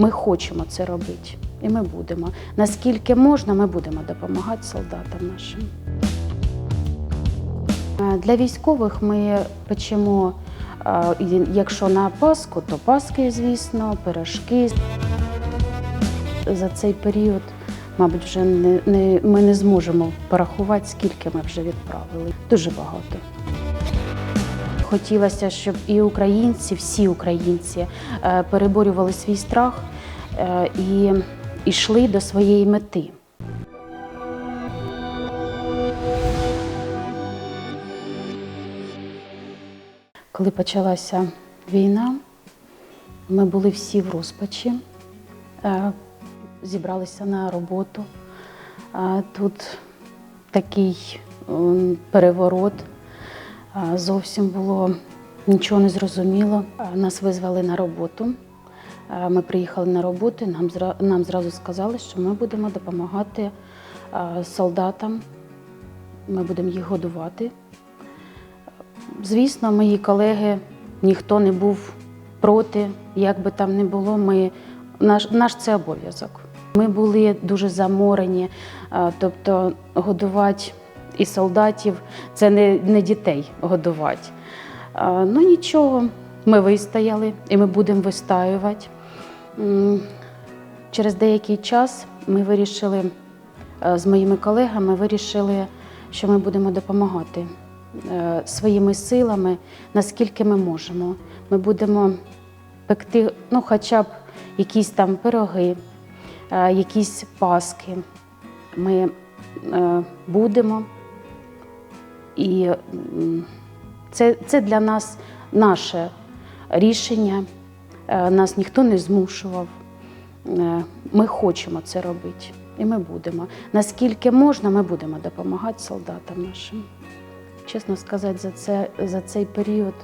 Ми хочемо це робити, і ми будемо. Наскільки можна, ми будемо допомагати солдатам нашим. Е, Для військових ми печемо, е, якщо на Пасху, то Паски, звісно, пирожки. За цей період, мабуть, вже не, не, ми не зможемо порахувати, скільки ми вже відправили. Дуже багато. Хотілося, щоб і українці, всі українці е, переборювали свій страх е, і йшли до своєї мети. Коли почалася війна, ми були всі в розпачі, е, зібралися на роботу. Тут такий переворот, зовсім було нічого не зрозуміло. Нас визвали на роботу. Ми приїхали на роботу, нам, нам зразу сказали, що ми будемо допомагати солдатам, ми будемо їх годувати. Звісно, мої колеги, ніхто не був проти, як би там не було, ми, наш, наш це обов'язок. Ми були дуже заморені, тобто годувати і солдатів це не, не дітей годувати. Е, Ну нічого, ми вистояли і ми будемо вистоювати. Через деякий час ми вирішили е, з моїми колегами вирішили, що ми будемо допомагати е, своїми силами, наскільки ми можемо. Ми будемо пекти, ну, хоча б якісь там пироги, е, якісь паски. Ми будемо. І це, це для нас наше рішення. Е, Нас ніхто не змушував. Е, Ми хочемо це робити, і ми будемо. Наскільки можна, ми будемо допомагати солдатам нашим. Чесно сказати, за, це, за цей період,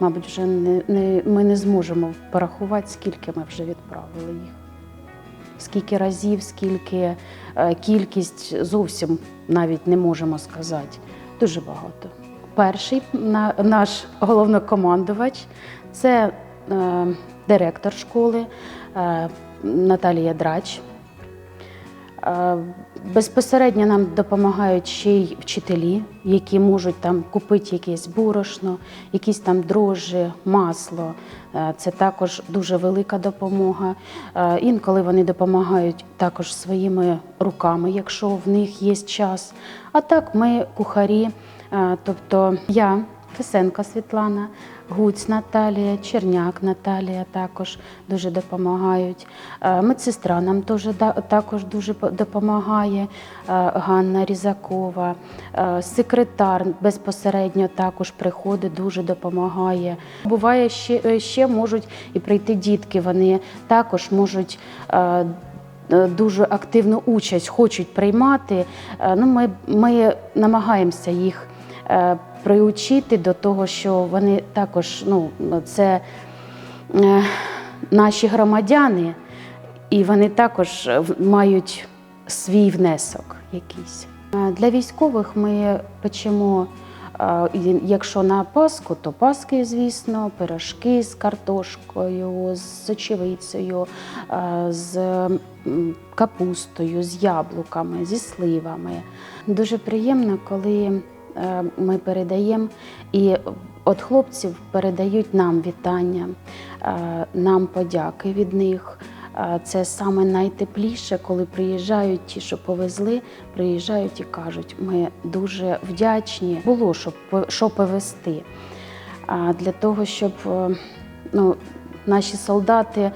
мабуть, вже не, не, ми не зможемо порахувати, скільки ми вже відправили їх. Скільки разів, скільки е, кількість зовсім навіть не можемо сказати. Дуже багато. Перший на, наш головнокомандувач це е, директор школи е, Наталія Драч. Е, Безпосередньо нам допомагають ще й вчителі, які можуть там купити якесь борошно, якісь там дрожжі, масло. Е, Це також дуже велика допомога. Е, Інколи вони допомагають також своїми руками, якщо в них є час. А так ми кухарі, тобто я. Фесенко Світлана, Гуць Наталія, Черняк Наталія також дуже допомагають. Е, Медсестра нам теж також дуже допомагає. е, Ганна Різакова, Е, секретар безпосередньо також приходить, дуже допомагає. Буває, ще, ще можуть і прийти дітки. Вони також можуть. Дуже активну участь хочуть приймати. Ну, ми, ми намагаємося їх приучити до того, що вони також ну, це е, наші громадяни, і вони також е, мають свій внесок якийсь. Е, Для військових ми печемо, е, якщо на Пасху, то Паски, звісно, пирожки з картошкою, з сочевицею, з капустою, з яблуками, зі сливами. Дуже приємно, коли ми передаємо і от хлопців передають нам вітання, е, нам подяки від них. Е, Це саме найтепліше, коли приїжджають ті, що повезли, приїжджають і кажуть, ми дуже вдячні. Було що, по- що повезти. Для того, щоб е, ну, наші солдати е,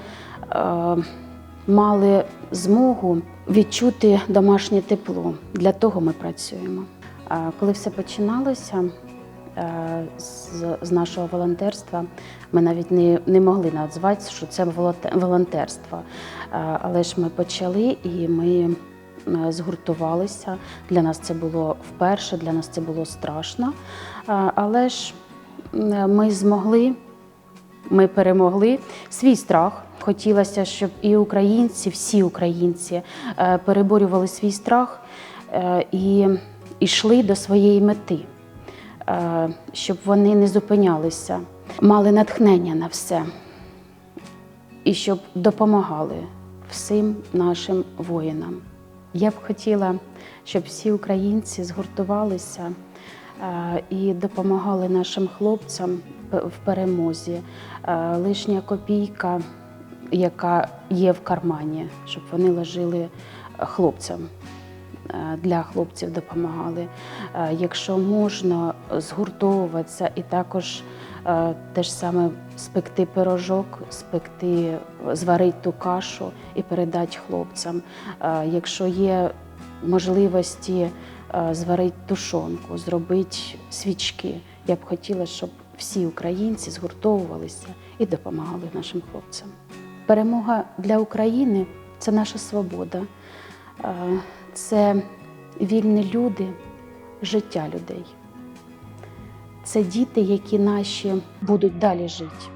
мали змогу відчути домашнє тепло. Для того ми працюємо. А Коли все починалося е, з, нашого волонтерства, ми навіть не, могли назвати, що це волонте- волонтерство. Е, Але ж ми почали і ми е, згуртувалися. Для нас це було вперше, для нас це було страшно. Е, Але ж е, ми змогли, ми перемогли свій страх. Хотілося, щоб і українці, всі українці е, переборювали свій страх е, і йшли до своєї мети, е, щоб вони не зупинялися, мали натхнення на все. і щоб допомагали всім нашим воїнам. Я б хотіла, щоб всі українці згуртувалися е, і допомагали нашим хлопцям в перемозі. Е, Лишня копійка, яка є в кармані, щоб вони лежали хлопцям. Е, Для хлопців допомагали. Е, Якщо можна згуртовуватися і також е, те ж саме спекти пирожок, спекти, зварити ту кашу і передати хлопцям. Якщо є можливості зварити тушонку, зробити свічки, я б хотіла, щоб всі українці згуртовувалися і допомагали нашим хлопцям. Перемога для України це наша свобода, це вільні люди, життя людей. Це діти, які наші будуть далі жити.